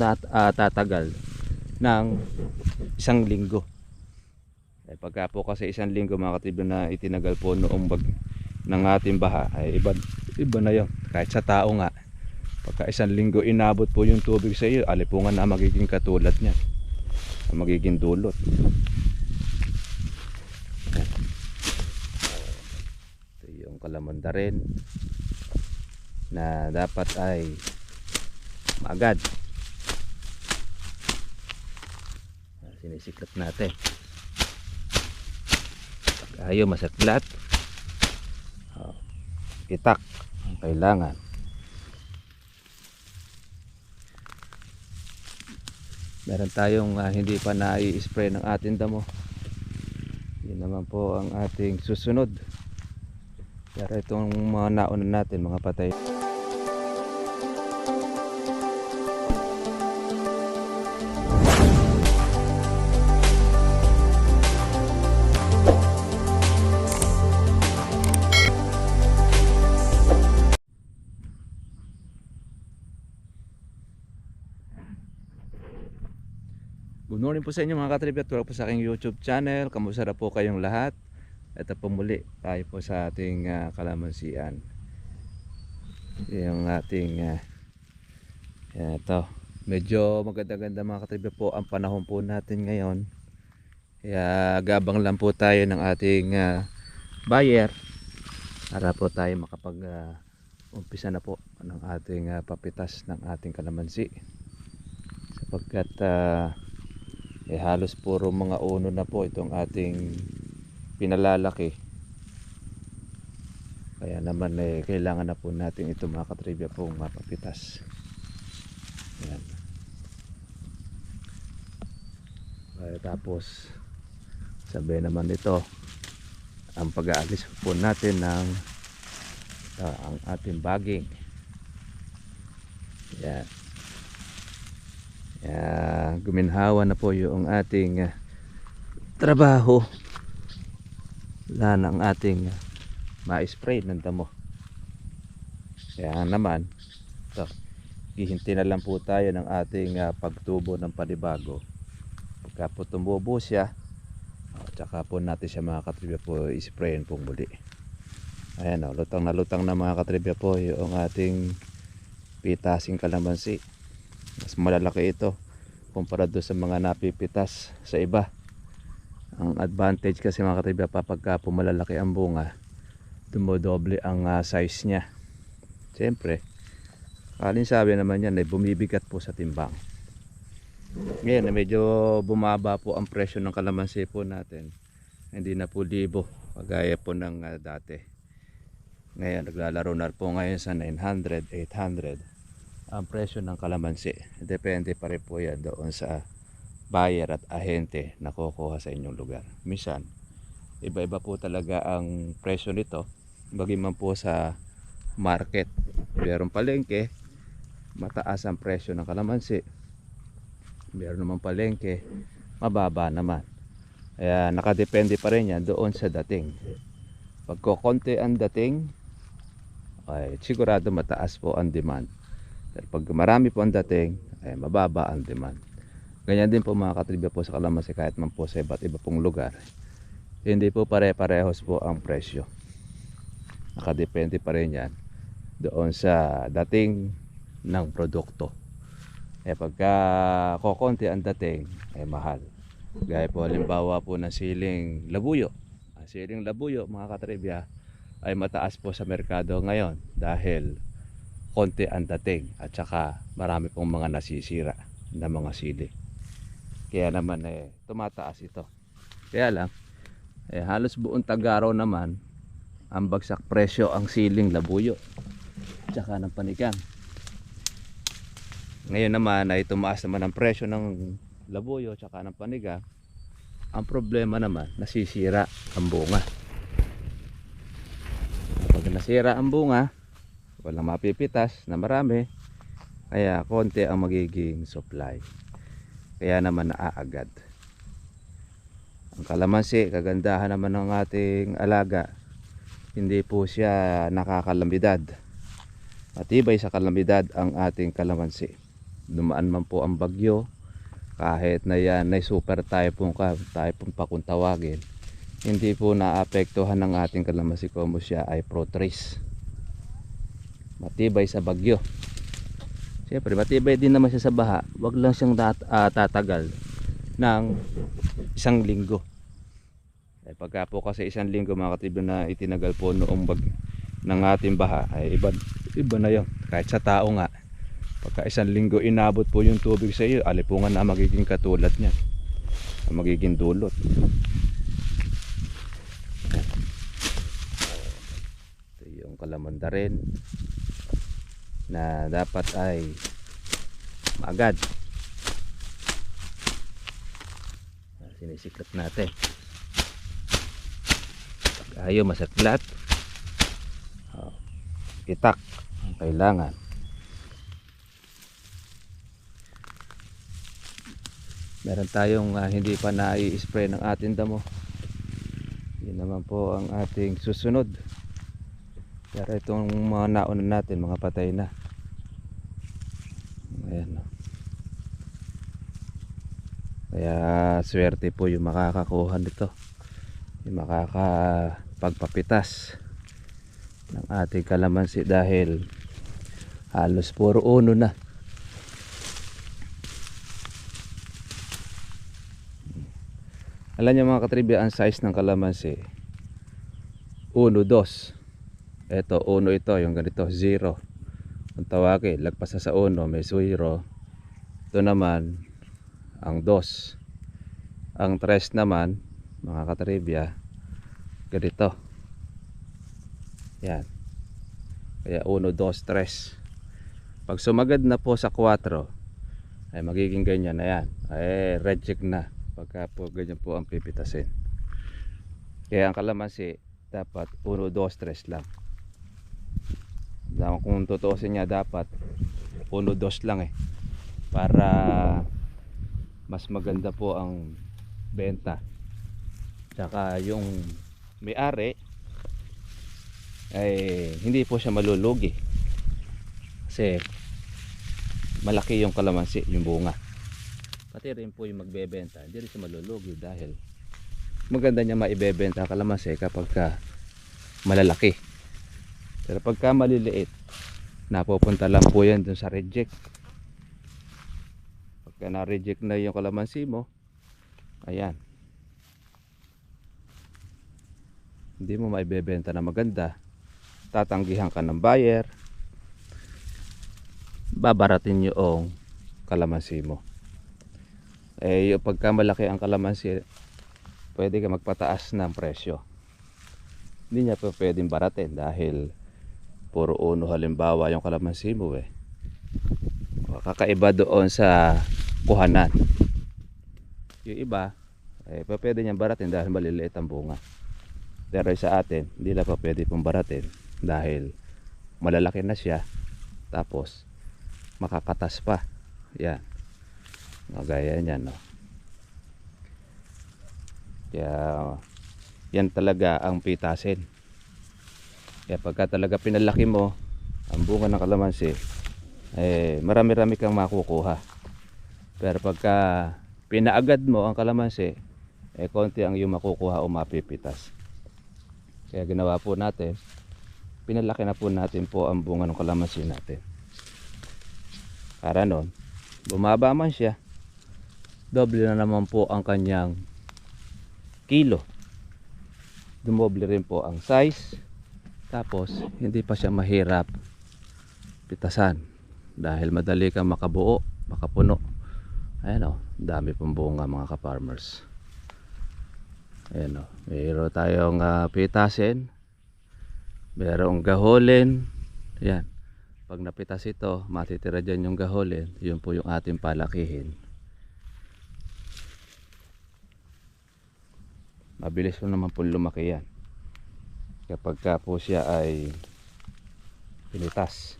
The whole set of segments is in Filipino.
tat- ah, tatagal ng isang linggo. Eh, pagka po kasi isang linggo mga katribo na itinagal po noong bag ng ating baha ay iba, iba na yun. Kahit sa tao nga. Pagka isang linggo inabot po yung tubig sa iyo, alipungan na magiging katulad niya. Ang magiging dulot. Ito yung kalamanda rin na dapat ay maagad. Sinisiklat natin. Pag ayaw masaklat, oh, itak ang kailangan. Meron tayong ah, hindi pa na-spray ng ating damo. Yun naman po ang ating susunod. Pero itong mga nauna natin, mga patay. Morning po sa inyo mga katrip at welcome po sa aking YouTube channel. Kamusta na po kayong lahat? Ito po muli tayo po sa ating ah, kalamansian. Yung ating uh, ito. Medyo maganda-ganda mga katrip po ang panahon po natin ngayon. Kaya gabang lang po tayo ng ating ah, buyer para po tayo makapag ah, umpisa na po ng ating ah, papitas ng ating kalamansi sapagkat ah, eh halos puro mga uno na po itong ating pinalalaki. Kaya naman eh kailangan na po natin ito mga katribya po mapapitas. Yan Kaya tapos sabi naman ito ang pag-aalis po natin ng ah, ang ating baging. Yan kaya guminhawa na po yung ating ah, trabaho. Wala na ang ating ah, ma-spray ng damo. Kaya naman, ito, hihinti na lang po tayo ng ating ah, pagtubo ng panibago. Pagka po tumubo siya, oh, tsaka po natin siya mga katribya po isprayin po muli. Ayan o, lutang na lutang na mga katribya po yung ating pitasing kalamansi mas malalaki ito kumpara doon sa mga napipitas sa iba. Ang advantage kasi mga katibya pa pagka pumalalaki ang bunga dumodoble ang ah, size niya. Siyempre kalin sabi naman yan ay bumibigat po sa timbang. Ngayon eh, medyo bumaba po ang presyo ng kalamansi po natin. Hindi na po libo kagaya po ng ah, dati. Ngayon naglalaro na po ngayon sa 900, 800 ang presyo ng kalamansi. Depende pa rin po yan doon sa buyer at ahente na kukuha sa inyong lugar. Minsan, iba-iba po talaga ang presyo nito. Bagay man po sa market. Meron palengke, mataas ang presyo ng kalamansi. Meron naman palengke, mababa naman. Kaya nakadepende pa rin yan doon sa dating. Pag konti ang dating, ay sigurado mataas po ang demand. Pero pag marami po ang dating, ay mababa ang demand. Ganyan din po mga katribya po sa kalamansi kahit man po sa iba't iba pong lugar. Hindi po pare-parehos po ang presyo. Nakadepende pa rin yan doon sa dating ng produkto. Eh pagka kokonti ang dating, ay mahal. Gaya po halimbawa po ng siling labuyo. Ang siling labuyo mga katribya ay mataas po sa merkado ngayon dahil konti ang dating at saka marami pong mga nasisira na mga sili. Kaya naman eh tumataas ito. Kaya lang eh halos buong Tagaraw naman ang bagsak presyo ang siling labuyo tsaka ng panigang. Ngayon naman ay tumaas naman ang presyo ng labuyo tsaka ng panigang. Ang problema naman nasisira ang bunga. Pag nasira ang bunga, walang mapipitas na marami. Kaya konti ang magiging supply. Kaya naman naaagad. Ang kalamansi kagandahan naman ng ating alaga. Hindi po siya nakakalambidad. Matibay sa kalambidad ang ating kalamansi. Dumaan man po ang bagyo kahit na yan na super typhoon ka typhoon pa kung tawagin hindi po naapektuhan ng ating kalamansi como siya ay pro trace matibay sa bagyo Siyempre, matibay din naman siya sa baha. Wag lang siyang tat- ah, tatagal ng isang linggo. Eh, pagka po kasi isang linggo mga katibo na itinagal po noong bag ng ating baha ay iba, iba na yun. Kahit sa tao nga. Pagka isang linggo inabot po yung tubig sa iyo, alipungan na magiging katulad niya. Magiging dulot. Ito yung kalamanda rin na dapat ay maagad. Sinisiklat natin. Pag ayaw masaklat. Oh, itak ang kailangan. Meron tayong ah, hindi pa na-spray ng ating damo. Yun naman po ang ating susunod. Pero itong mga nauna natin mga patay na ayan no. kaya swerte po yung makakakuha nito. Yung makakapagpapitas ng ating kalamansi dahil halos puro uno na. Alam niyo mga katribya ang size ng kalamansi 1, 2 eto 1 ito yung ganito 0 kung tawagin lagpas sa 1 may 0 ito naman ang 2 ang 3 naman mga katribya ganito. Yan. Kaya 1, 2, 3 pag sumagad na po sa 4 ay magiging ganyan na yan. Ay reject na pagka po ganyan po ang pipitasin. Kaya ang kalamansi dapat 1, 2, 3 lang. Dama kung tutuusin niya dapat 1, 2 lang eh. Para mas maganda po ang benta. Tsaka yung may-ari ay hindi po siya malulugi. Kasi malaki yung kalamansi yung bunga. Pati rin po yung magbebenta hindi rin siya malulugi dahil maganda niya maibebenta kalamansi kapag ka malalaki. Pero pagka maliliit napupunta lang po yan dun sa reject. Pagka na-reject na yung kalamansi mo ayan. Hindi mo maibebenta na maganda. Tatanggihan ka ng buyer. Babaratin yung kalamansi mo. Eh yung pagka malaki ang kalamansi pwede ka magpataas ng presyo. Hindi niya pa pwedeng baratin dahil puro uno halimbawa yung kalamansi mo eh. Kakaiba doon sa kuhanan yung iba eh pa pwede niyang baratin dahil maliliit ang bunga. Pero sa atin hindi na pa pwede pong baratin dahil malalaki na siya tapos makakatas pa. Yan. No, gaya no? Kaya yan talaga ang pitasin. Kaya pagka talaga pinalaki mo ang bunga ng kalamansi eh marami-rami kang makukuha. Pero pagka pinaagad mo ang kalamansi eh konti ang iyong makukuha o mapipitas. Kaya ginawa po natin pinalaki na po natin po ang bunga ng kalamansi natin. Para nun bumaba man siya doble na naman po ang kanyang kilo. Dumoble rin po ang size tapos hindi pa siya mahirap pitasan. Dahil madali kang makabuo makapuno ayan o dami pong bunga mga ka-farmers. Ayan o mayroon tayong ah, pitasin. Mayroong gaholin ayan. Pag napitas ito matitira dyan yung gaholin yun po yung ating palakihin. Mabilis po naman po lumaki yan. Kapag ka po siya ay pinitas.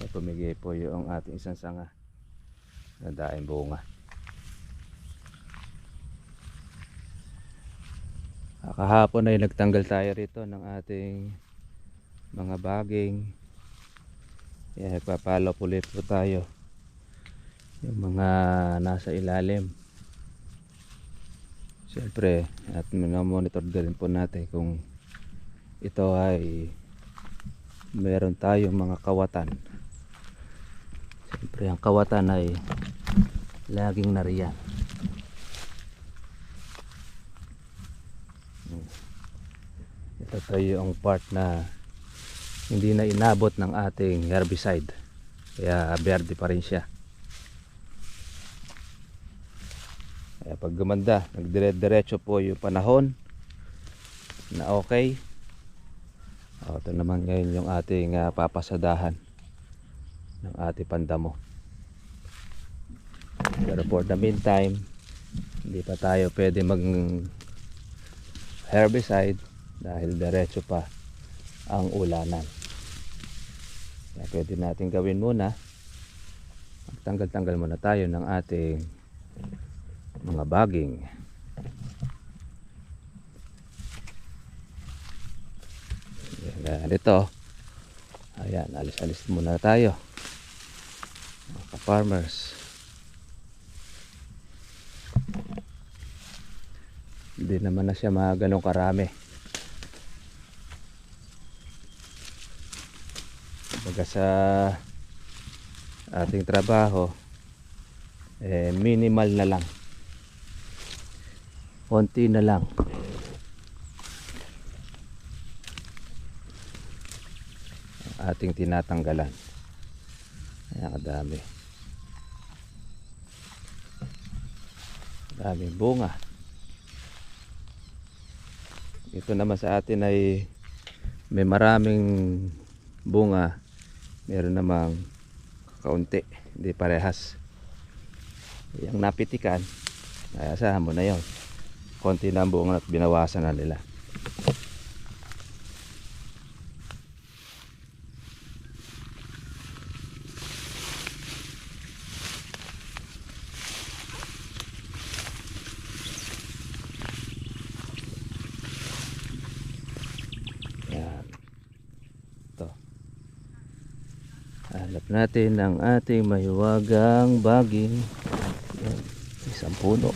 Ay pumigay po yung ating isang sanga na daing bunga Ah, kahapon ay nagtanggal tayo rito ng ating mga baging Kaya nagpapalo ulit po tayo. Yung mga nasa ilalim. Siyempre, at monitor din po natin kung ito ay meron tayong mga kawatan. Siyempre, ang kawatan ay laging nariyan. Ito tayo ang part na hindi na inabot ng ating herbicide. Kaya verde pa rin siya. Kaya pag gumanda, nagdire-diretso po yung panahon na okay. O, ito naman ngayon yung ating ah, papasadahan ng ating pandamo. Pero for the meantime, hindi pa tayo pwede mag herbicide dahil diretso pa ang ulanan. Kaya pwede natin gawin muna. Magtanggal-tanggal muna tayo ng ating mga baging. Yan, ito. Ayan, alis-alis muna tayo. Mga ka-farmers. Hindi naman na siya mga karami. Kumbaga sa ating trabaho, eh, minimal na lang. Konti na lang. Ang ating tinatanggalan. Ayan, kadami. Daming bunga. Ito naman sa atin ay may maraming bunga. Meron namang kaunti. Hindi parehas. Yung napitikan, ay asahan mo na yon. Konti na ang bunga at binawasan na nila. Yan. Ito. Hanap natin ang ating mahiwagang baging. Yan. Isang puno.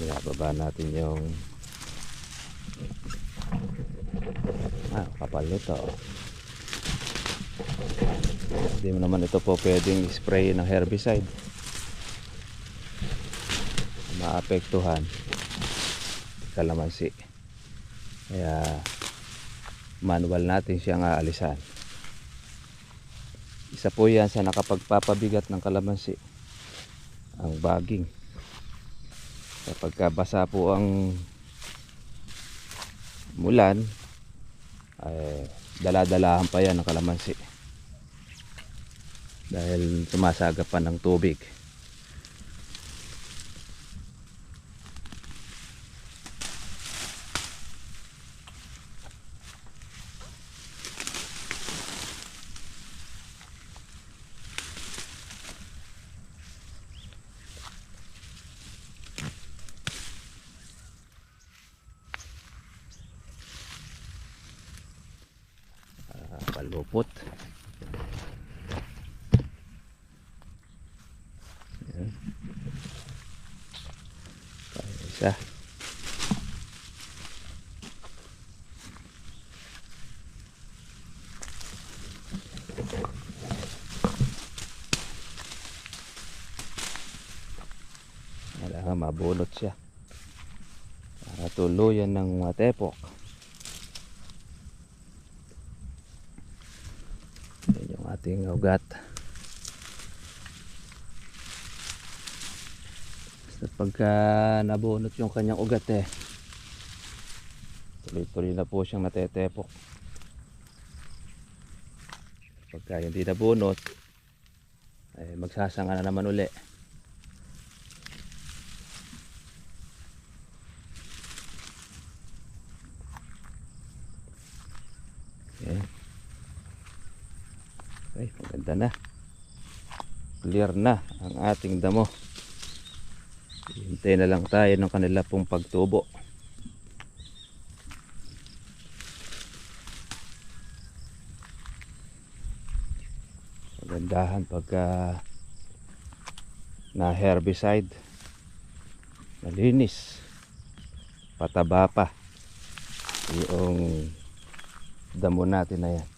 Binababa natin yung ah, kapal nito. Hindi naman ito po pwedeng spray ng herbicide. Maapektuhan kalamansi. Kaya manual natin siyang aalisan. Isa po yan sa nakapagpapabigat ng kalamansi. Ang baging. Kapag ka basa po ang mulan, ay daladalahan pa yan ng kalamansi dahil sumasagap pa ng tubig Palupot Ayan. Tayo isa. Kailangan mabunot siya. Para tuluyan ng matepok. Ating ugat. Basta pagka nabunot yung kanyang ugat eh. Tuloy-tuloy na po siyang natetepok. Pagka hindi nabunot, ay magsasanga na naman uli. Okay. Okay, maganda na. Clear na ang ating damo. Hintay na lang tayo ng kanila pong pagtubo. Magandahan pagka na herbicide. Malinis. Pataba pa. Yung damo natin na yan.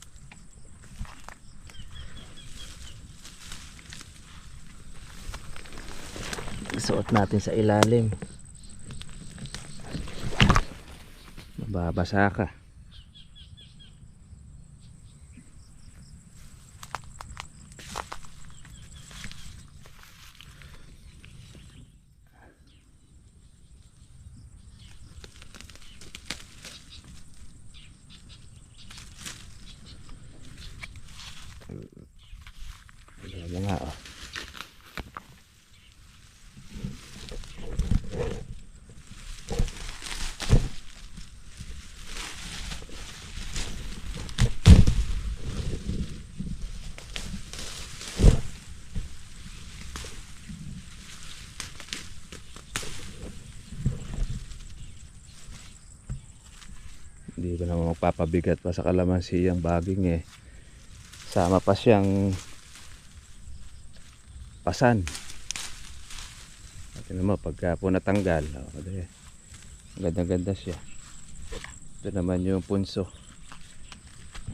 Isuot natin sa ilalim. Mababasa ka. Ayan mo nga oh. Hindi ko naman magpapabigat pa sa kalamansi yung baging eh. Sama pa siyang pasan. At naman pagka po natanggal, oh, kasi ganda-ganda siya. Ito naman yung punso.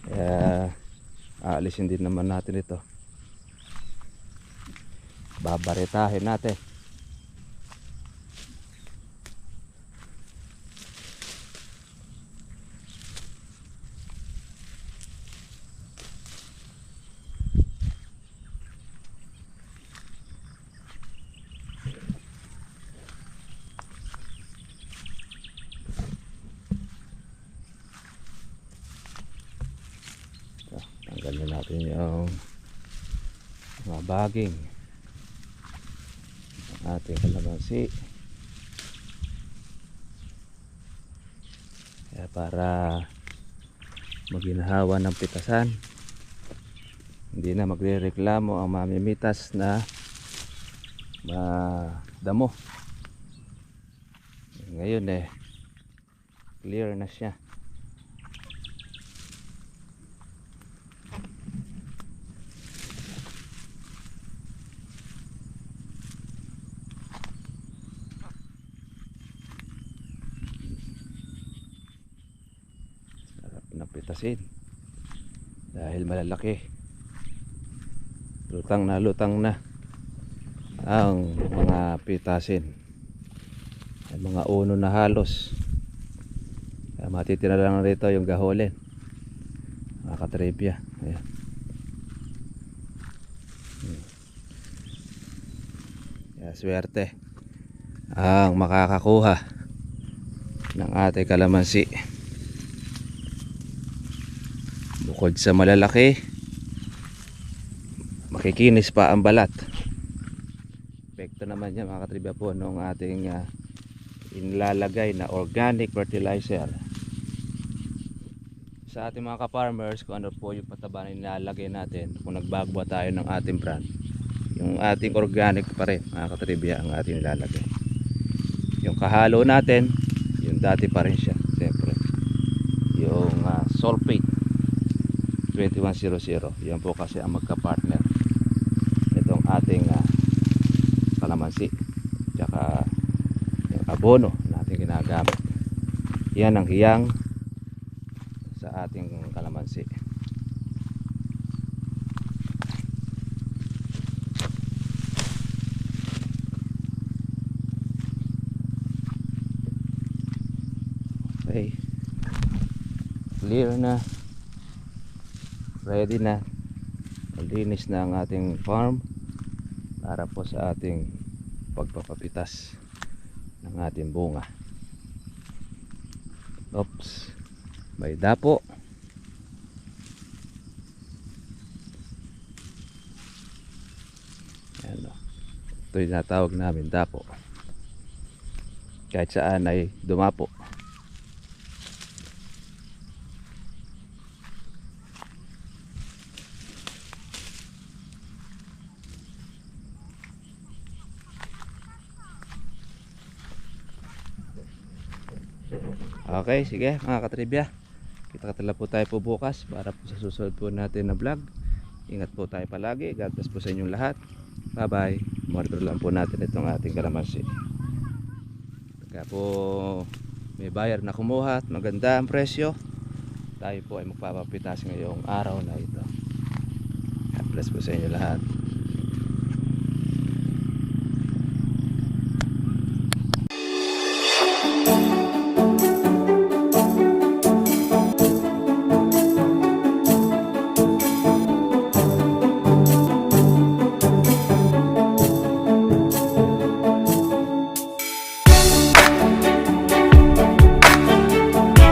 Kaya aalisin din naman natin ito. Babaretahin natin. So, tanggalin natin yung mga baging ng ating kalamansi. Kaya para maginhawa ng pitasan, hindi na magre-reklamo ang mamimitas na madamo. Ngayon eh, clear na siya. Ng pitasin. Dahil malalaki. Lutang na lutang na ang mga pitasin. Ay mga uno na halos. Kaya matitira lang rito yung gaholin. Mga katripya. Ayan. Hmm. Swerte ang makakakuha ng ating kalamansi. Bukod sa malalaki, makikinis pa ang balat. Epekto naman yan mga katribya po nung ating ah, inilalagay na organic fertilizer. Sa ating mga ka-farmers, kung ano po yung pataba na nilalagay natin, kung nagbagwa tayo ng ating brand, yung ating organic pa rin mga katribya ang ating nilalagay. Yung kahalo natin, yung dati pa rin siya, siyempre. Yung ah, sulfate 2100 yan po kasi ang magka-partner itong ating ah, kalamansi tsaka yung abono na ating ginagamit. Yan ang hiyang sa ating kalamansi. Okay. Clear na ready na malinis na ang ating farm para po sa ating pagpapapitas ng ating bunga. Oops may dapo. Ayan o. ito yung natawag namin dapo. Kahit saan ay dumapo Okay, sige mga katribya. Kita-kita po tayo po bukas para po sa susunod po natin na vlog. Ingat po tayo palagi. God bless po sa inyong lahat. Bye bye. Monitor lang po natin itong ating kalamansi. Kaya po may buyer na kumuha at maganda ang presyo. Tayo po ay magpapapitas ngayong araw na ito. God bless po sa inyo lahat.